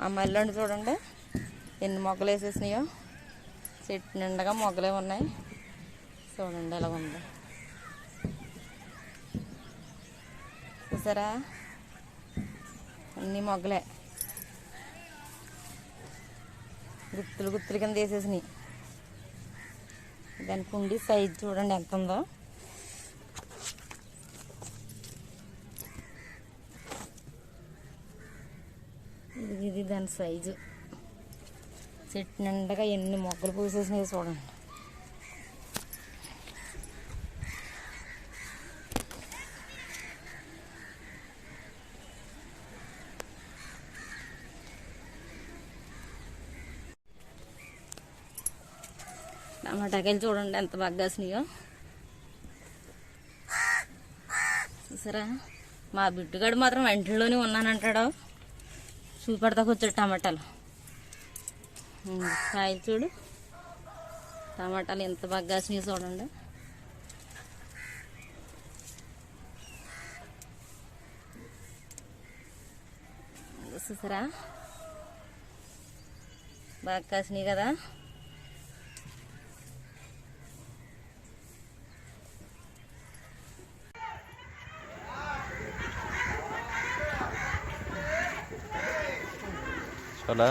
ఆ మల్లెండు చూడండి. ఎన్ని మొగ్గలు వేసేసినాయో. చెట్టు నిండగా మొగ్గలే ఉన్నాయి. చూడండి ఎలా ఉంది. చూసారా? అన్ని మొగ్గలే. గుత్తులు గుత్తులు కింద వేసేసినాయి. దాని కుండి సైజ్ చూడండి ఎంత ఉందో. దాని సైజు చెట్టు నిండగా ఎన్ని మొగ్గలు పూసేసినాయి చూడండి. టమాటాకాయలు చూడండి ఎంత బాగా కాసినాయో. చూసారా? మా బిడ్డగాడు మాత్రం వెంటలోనే ఉన్నానంటాడు. చూపెడతాకు వచ్చాడు టమాటాలు. కాయలు చూడు. టమాటాలు ఎంత బాగా కాసినాయో చూడండి. చూసారా? బాగా కాసినాయి కదా? అలా